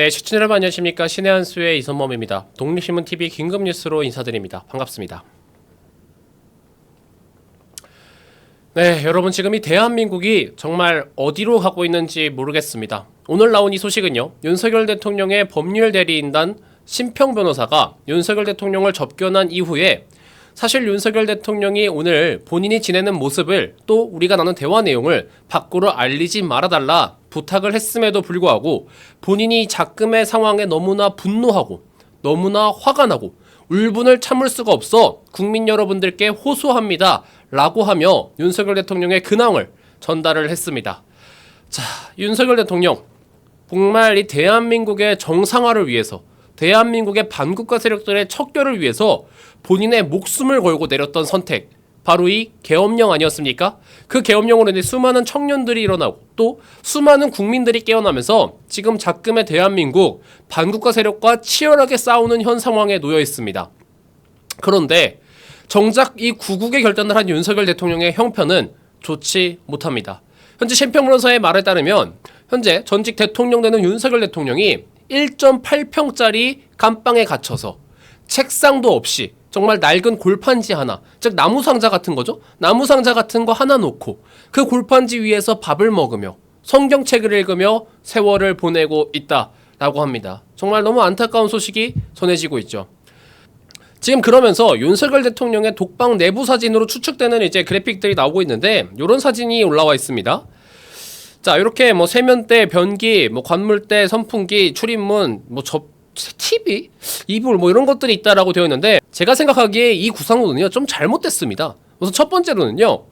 네, 시청자 여러분 안녕하십니까 신의 한 수의 이선범입니다. 독립신문 TV 긴급 뉴스로 인사드립니다. 반갑습니다. 네, 여러분 지금 이 대한민국이 정말 어디로 가고 있는지 모르겠습니다. 오늘 나온 이 소식은요. 윤석열 대통령의 법률 대리인단 심평 변호사가 윤석열 대통령을 접견한 이후에 사실 윤석열 대통령이 오늘 본인이 지내는 모습을 또 우리가 나눈 대화 내용을 밖으로 알리지 말아달라 부탁을 했음에도 불구하고 본인이 작금의 상황에 너무나 분노하고 너무나 화가 나고 울분을 참을 수가 없어 국민 여러분들께 호소합니다. 라고 하며 윤석열 대통령의 근황을 전달을 했습니다. 자, 윤석열 대통령. 정말 이 대한민국의 정상화를 위해서 대한민국의 반국가 세력들의 척결을 위해서 본인의 목숨을 걸고 내렸던 선택 바로 이 계엄령 아니었습니까? 그 계엄령으로 인해 수많은 청년들이 일어나고 또 수많은 국민들이 깨어나면서 지금 작금의 대한민국 반국가 세력과 치열하게 싸우는 현 상황에 놓여 있습니다. 그런데 정작 이 구국의 결단을 한 윤석열 대통령의 형편은 좋지 못합니다. 현재 심평론사의 말에 따르면 현재 전직 대통령 되는 윤석열 대통령이 1.8평짜리 감방에 갇혀서 책상도 없이 정말 낡은 골판지 하나, 즉 나무 상자 같은 거죠. 나무 상자 같은 거 하나 놓고 그 골판지 위에서 밥을 먹으며 성경책을 읽으며 세월을 보내고 있다라고 합니다. 정말 너무 안타까운 소식이 전해지고 있죠. 지금 그러면서 윤석열 대통령의 독방 내부 사진으로 추측되는 이제 그래픽들이 나오고 있는데 이런 사진이 올라와 있습니다. 자 이렇게 뭐 세면대, 변기, 뭐 관물대, 선풍기, 출입문, 뭐 접 TV, 이불 뭐 이런 것들이 있다라고 되어 있는데 제가 생각하기에 이 구상도는요 좀 잘못됐습니다. 우선 첫 번째로는요,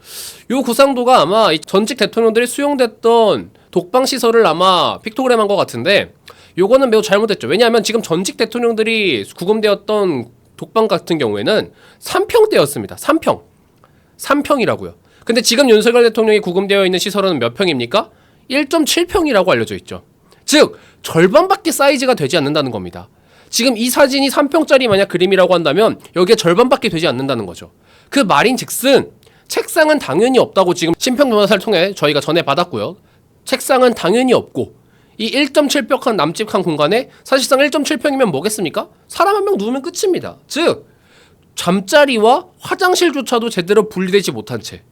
이 구상도가 아마 이 전직 대통령들이 수용됐던 독방 시설을 아마 픽토그램한 것 같은데 요거는 매우 잘못됐죠. 왜냐하면 지금 전직 대통령들이 구금되었던 독방 같은 경우에는 3평대였습니다. 3평. 3평이라고요. 근데 지금 윤석열 대통령이 구금되어 있는 시설은 몇 평입니까? 1.7평이라고 알려져 있죠. 즉 절반밖에 사이즈가 되지 않는다는 겁니다. 지금 이 사진이 3평짜리 만약 그림이라고 한다면 여기에 절반밖에 되지 않는다는 거죠. 그 말인즉슨 책상은 당연히 없다고 지금 심평 변호사를 통해 저희가 전해 받았고요. 책상은 당연히 없고 이 1.7평한 남집한 공간에 사실상 1.7평이면 뭐겠습니까? 사람 한 명 누우면 끝입니다. 즉 잠자리와 화장실조차도 제대로 분리되지 못한 채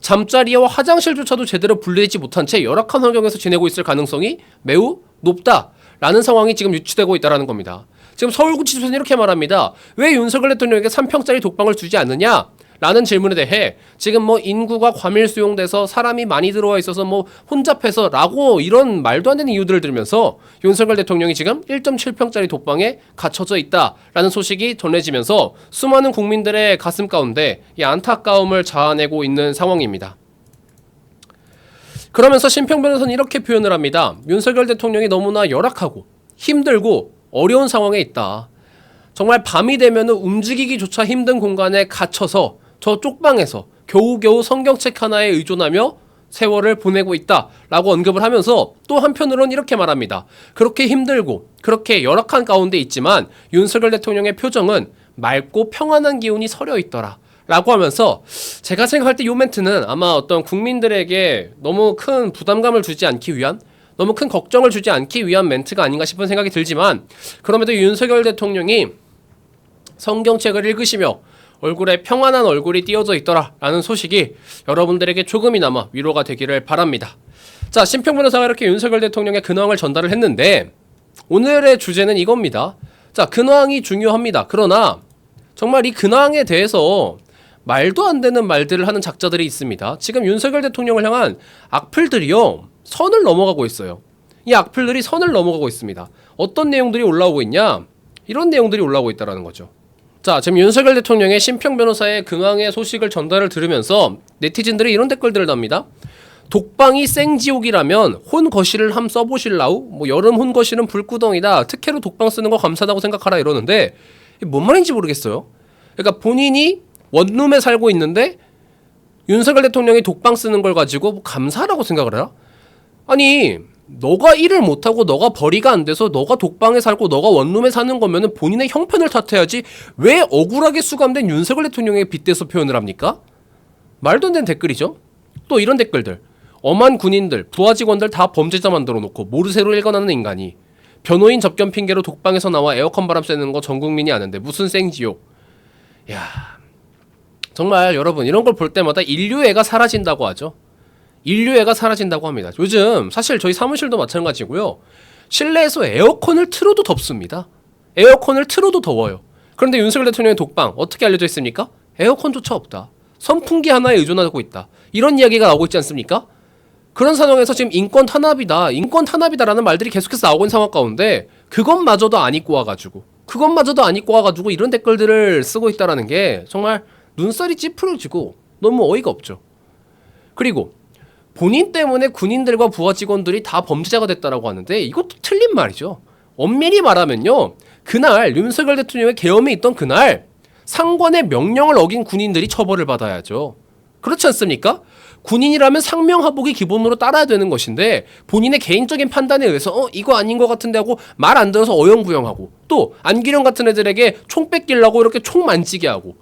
잠자리와 화장실조차도 제대로 분리되지 못한 채 열악한 환경에서 지내고 있을 가능성이 매우 높다라는 상황이 지금 유치되고 있다는 겁니다. 지금 서울구치소는 이렇게 말합니다. 왜 윤석열 대통령에게 3평짜리 독방을 주지 않느냐? 라는 질문에 대해 지금 뭐 인구가 과밀 수용돼서 사람이 많이 들어와 있어서 뭐 혼잡해서 라고 이런 말도 안 되는 이유들을 들면서 윤석열 대통령이 지금 1.7평짜리 독방에 갇혀져 있다라는 소식이 전해지면서 수많은 국민들의 가슴 가운데 이 안타까움을 자아내고 있는 상황입니다. 그러면서 심평 변호사는 이렇게 표현을 합니다. 윤석열 대통령이 너무나 열악하고 힘들고 어려운 상황에 있다. 정말 밤이 되면 움직이기조차 힘든 공간에 갇혀서 저 쪽방에서 겨우겨우 성경책 하나에 의존하며 세월을 보내고 있다 라고 언급을 하면서 또 한편으로는 이렇게 말합니다. 그렇게 힘들고 그렇게 열악한 가운데 있지만 윤석열 대통령의 표정은 맑고 평안한 기운이 서려 있더라. 라고 하면서 제가 생각할 때 이 멘트는 아마 어떤 국민들에게 너무 큰 부담감을 주지 않기 위한 너무 큰 걱정을 주지 않기 위한 멘트가 아닌가 싶은 생각이 들지만 그럼에도 윤석열 대통령이 성경책을 읽으시며 얼굴에 평안한 얼굴이 띄어져 있더라 라는 소식이 여러분들에게 조금이나마 위로가 되기를 바랍니다. 자, 심평 변호사가 이렇게 윤석열 대통령의 근황을 전달을 했는데 오늘의 주제는 이겁니다. 자, 근황이 중요합니다. 그러나 정말 이 근황에 대해서 말도 안 되는 말들을 하는 작자들이 있습니다. 지금 윤석열 대통령을 향한 악플들이요. 선을 넘어가고 있어요. 이 악플들이 선을 넘어가고 있습니다. 어떤 내용들이 올라오고 있냐? 이런 내용들이 올라오고 있다는 거죠. 자, 지금 윤석열 대통령의 심평 변호사의 근황의 소식을 전달을 들으면서 네티즌들이 이런 댓글들을 답니다. 독방이 생지옥이라면 혼거실을 함 써보실라우? 뭐 여름 혼거실은 불구덩이다. 특혜로 독방 쓰는 거 감사하다고 생각하라 이러는데 뭔 말인지 모르겠어요. 그러니까 본인이 원룸에 살고 있는데 윤석열 대통령이 독방 쓰는 걸 가지고 뭐 감사하라고 생각을 해라? 아니 너가 일을 못하고 너가 벌이가 안 돼서 너가 독방에 살고 너가 원룸에 사는 거면은 본인의 형편을 탓해야지 왜 억울하게 수감된 윤석열 대통령에 빗대서 표현을 합니까? 말도 안 되는 댓글이죠. 또 이런 댓글들. 엄한 군인들, 부하 직원들 다 범죄자 만들어 놓고 모르쇠로 일관하는 인간이 변호인 접견 핑계로 독방에서 나와 에어컨 바람 쐬는 거 전 국민이 아는데 무슨 생지요? 야 정말 여러분 이런 걸 볼 때마다 인류애가 사라진다고 하죠. 인류애가 사라진다고 합니다. 요즘 사실 저희 사무실도 마찬가지고요. 실내에서 에어컨을 틀어도 덥습니다. 에어컨을 틀어도 더워요. 그런데 윤석열 대통령의 독방 어떻게 알려져 있습니까? 에어컨조차 없다. 선풍기 하나에 의존하고 있다. 이런 이야기가 나오고 있지 않습니까? 그런 상황에서 지금 인권 탄압이다, 인권 탄압이다라는 말들이 계속해서 나오고 있는 상황 가운데 그것마저도 안 입고 와가지고 그것마저도 안 입고 와가지고 이런 댓글들을 쓰고 있다라는 게 정말 눈살이 찌푸려지고 너무 어이가 없죠. 그리고 본인 때문에 군인들과 부하 직원들이 다 범죄자가 됐다라고 하는데 이것도 틀린 말이죠. 엄밀히 말하면요. 그날 윤석열 대통령의 계엄에 있던 그날 상관의 명령을 어긴 군인들이 처벌을 받아야죠. 그렇지 않습니까? 군인이라면 상명하복이 기본으로 따라야 되는 것인데 본인의 개인적인 판단에 의해서 어 이거 아닌 것 같은데 하고 말 안 들어서 어영부영하고 또 안기령 같은 애들에게 총 뺏기려고 이렇게 총 만지게 하고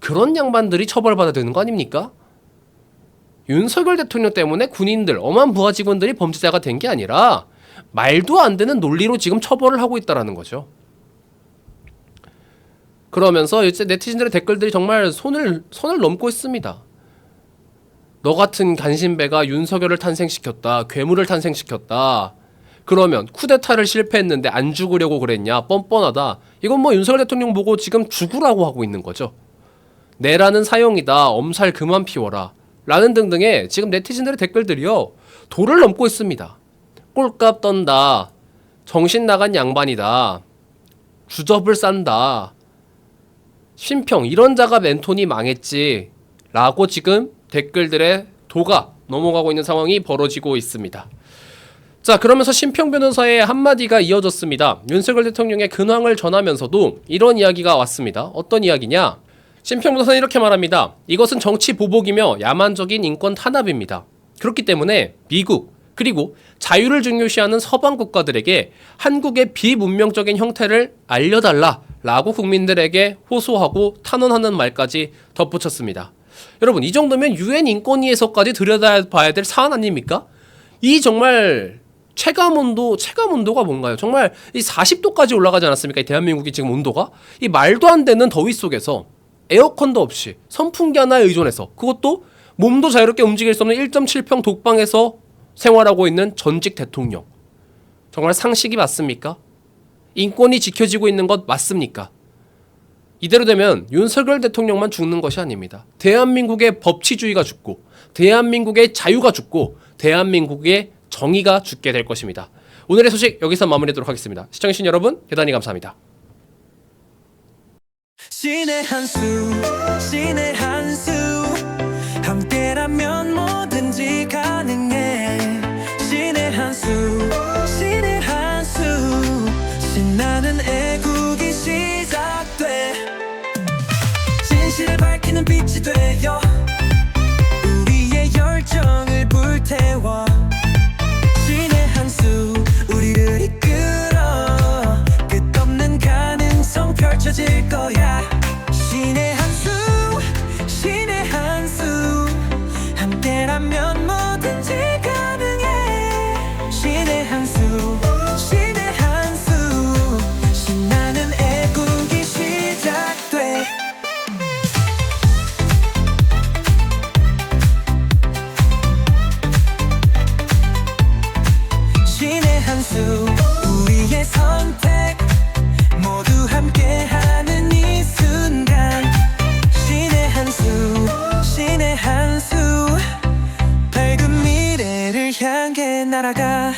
그런 양반들이 처벌받아야 되는 거 아닙니까? 윤석열 대통령 때문에 군인들, 엄한 부하 직원들이 범죄자가 된 게 아니라 말도 안 되는 논리로 지금 처벌을 하고 있다라는 거죠. 그러면서 이제 네티즌들의 댓글들이 정말 손을 손을 넘고 있습니다. 너 같은 간신배가 윤석열을 탄생시켰다. 괴물을 탄생시켰다. 그러면 쿠데타를 실패했는데 안 죽으려고 그랬냐? 뻔뻔하다. 이건 뭐 윤석열 대통령 보고 지금 죽으라고 하고 있는 거죠. 내라는 사형이다. 엄살 그만 피워라. 라는 등등의 지금 네티즌들의 댓글들이요. 도를 넘고 있습니다. 꼴값 떤다. 정신 나간 양반이다. 주접을 싼다. 심평 이런 자가 멘토니 망했지. 라고 지금 댓글들의 도가 넘어가고 있는 상황이 벌어지고 있습니다. 자, 그러면서 심평 변호사의 한마디가 이어졌습니다. 윤석열 대통령의 근황을 전하면서도 이런 이야기가 왔습니다. 어떤 이야기냐? 심평 변호사는 이렇게 말합니다. 이것은 정치 보복이며 야만적인 인권 탄압입니다. 그렇기 때문에 미국 그리고 자유를 중요시하는 서방 국가들에게 한국의 비문명적인 형태를 알려달라라고 국민들에게 호소하고 탄원하는 말까지 덧붙였습니다. 여러분 이 정도면 유엔 인권위에서까지 들여다봐야 될 사안 아닙니까? 이 정말 체감 온도 체감 온도가 뭔가요? 정말 이 40도까지 올라가지 않았습니까? 이 대한민국이 지금 온도가 이 말도 안 되는 더위 속에서 에어컨도 없이 선풍기 하나에 의존해서 그것도 몸도 자유롭게 움직일 수 없는 1.7평 독방에서 생활하고 있는 전직 대통령 정말 상식이 맞습니까? 인권이 지켜지고 있는 것 맞습니까? 이대로 되면 윤석열 대통령만 죽는 것이 아닙니다. 대한민국의 법치주의가 죽고, 대한민국의 자유가 죽고, 대한민국의 정의가 죽게 될 것입니다. 오늘의 소식 여기서 마무리하도록 하겠습니다. 시청해주신 여러분 대단히 감사합니다. 신의 한수 신의 한수 수 우리의 선택. 모두 함께하는 이 순간. 신의 한수 신의 한수. 밝은 미래를 향해 날아가